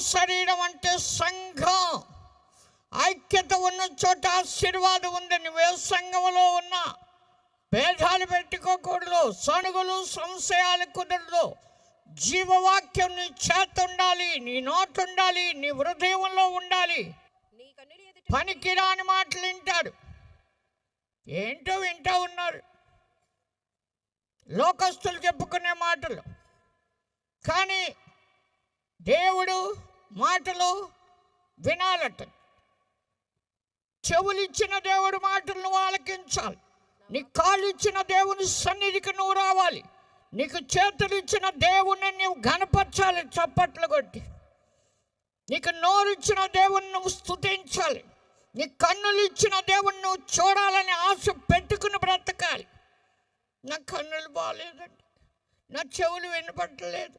శరీరం అంటే సంఘం. ఐక్యత ఉన్న చోట ఆశీర్వాదం ఉంది. నువ్వే సంఘంలో ఉన్నా. భేదాలు పెట్టుకోకూడదు. సణుగులు సంశయాలు కుదరదు. జీవవాక్యం నీ చేత ఉండాలి. నీ నోటు ఉండాలి. నీ హృదయంలో ఉండాలి. పనికిరాని మాటలు వింటాడు. ఏంటో వింటూ ఉన్నారు. లోకస్తులు చెప్పుకునే మాటలు. కానీ దేవుడు మాటలు వినాలట. చెవులు ఇచ్చిన దేవుడు మాటలు నువ్వు ఆలకించాలి. నీ కాళ్ళు ఇచ్చిన దేవుని సన్నిధికి నువ్వు రావాలి. నీకు చేతులు ఇచ్చిన దేవుణ్ణి నువ్వు గనపరచాలి చప్పట్లు కొట్టి. నీకు నోరు ఇచ్చిన దేవుణ్ణి నువ్వు స్థుతించాలి నీ కన్నులు ఇచ్చిన దేవుణ్ణి నువ్వు చూడాలని ఆశ పెట్టుకుని బ్రతకాలి. నా కన్నులు బాగాలేదండి నా చెవులు వినపట్టలేదు